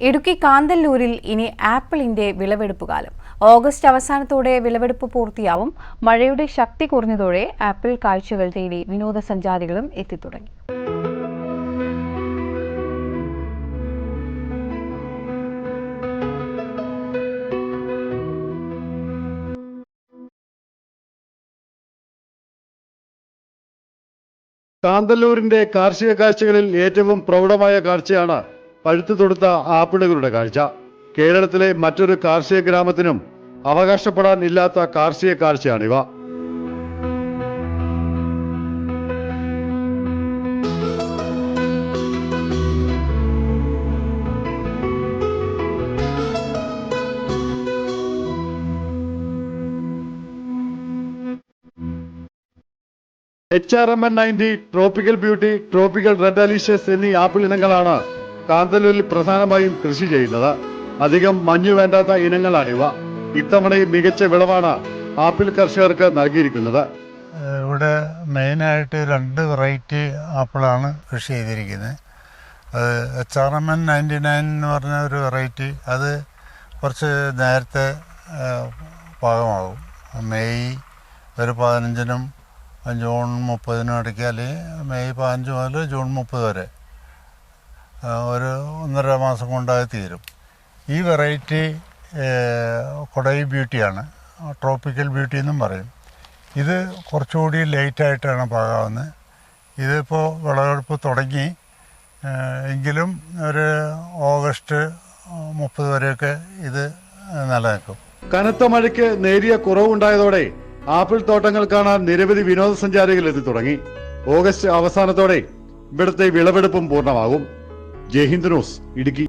ഇടുക്കി കാന്തല്ലൂരിൽ ഇനി ആപ്പിളിന്റെ വിളവെടുപ്പ് കാലം. ഓഗസ്റ്റ് അവസാനത്തോടെ വിളവെടുപ്പ് പൂർത്തിയാവും. മഴയുടെ ശക്തി കുറഞ്ഞതോടെ ആപ്പിൾ കാഴ്ചകൾ തേടി വിനോദസഞ്ചാരികളും എത്തിത്തുടങ്ങി. കാന്തല്ലൂരിന്റെ കാർഷിക കാഴ്ചകളിൽ ഏറ്റവും പ്രൗഢമായ കാഴ്ചയാണ് പഴുത്തു തൊടുത്ത ആപ്പിളുകളുടെ കാഴ്ച. കേരളത്തിലെ മറ്റൊരു കാർഷിക ഗ്രാമത്തിനും അവകാശപ്പെടാൻ ഇല്ലാത്ത കാർഷിക കാഴ്ചയാണിവ. H R M N ninety tropical beauty tropical red delicious എന്നീ ആപ്പിൾ ഇനങ്ങളാണ് കാന്തല്ലൂരിൽ പ്രധാനമായും കൃഷി ചെയ്യുന്നത്. അധികം മഞ്ഞു വേണ്ടാത്ത ഇനങ്ങളായവ ഇത്തവണയും മികച്ച വിളവാണ് ആപ്പിൾ കർഷകർക്ക് നൽകിയിരിക്കുന്നത്. ഇവിടെ മെയിനായിട്ട് രണ്ട് വെറൈറ്റി ആപ്പിളാണ് കൃഷി ചെയ്തിരിക്കുന്നത്. അത് H R M N ninety nine എന്ന് പറഞ്ഞ ഒരു വെറൈറ്റി. അത് കുറച്ച് നേരത്തെ പാകമാകും. മെയ് ഒരു പതിനഞ്ചിനും ജൂൺ മുപ്പതിനും ഇടയ്ക്ക് അല്ലെങ്കിൽ മെയ് പതിനഞ്ച് മുതൽ ജൂൺ മുപ്പത് വരെ. ഒരു ഒന്നര മാസം കൊണ്ടായി തീരും. ഈ വെറൈറ്റി കൊടൈ ബ്യൂട്ടിയാണ് ട്രോപ്പിക്കൽ ബ്യൂട്ടി എന്നും പറയും. ഇത് കുറച്ചുകൂടി ലേറ്റായിട്ടാണ് പാകാവുന്നത്. ഇതിപ്പോൾ വിളവെടുപ്പ് തുടങ്ങി. എങ്കിലും ഒരു ഓഗസ്റ്റ് മുപ്പത് വരെയൊക്കെ ഇത് നിലനിൽക്കും. കനത്ത മഴയ്ക്ക് നേരിയ കുറവുണ്ടായതോടെ ആപ്പിൾ തോട്ടങ്ങൾ കാണാൻ നിരവധി വിനോദസഞ്ചാരികൾ എത്തി തുടങ്ങി. ഓഗസ്റ്റ് അവസാനത്തോടെ ഇവിടുത്തെ വിളവെടുപ്പും പൂർണമാകും. ജയ്ഹിന്ദ് ന്യൂസ് ഇടുക്കി.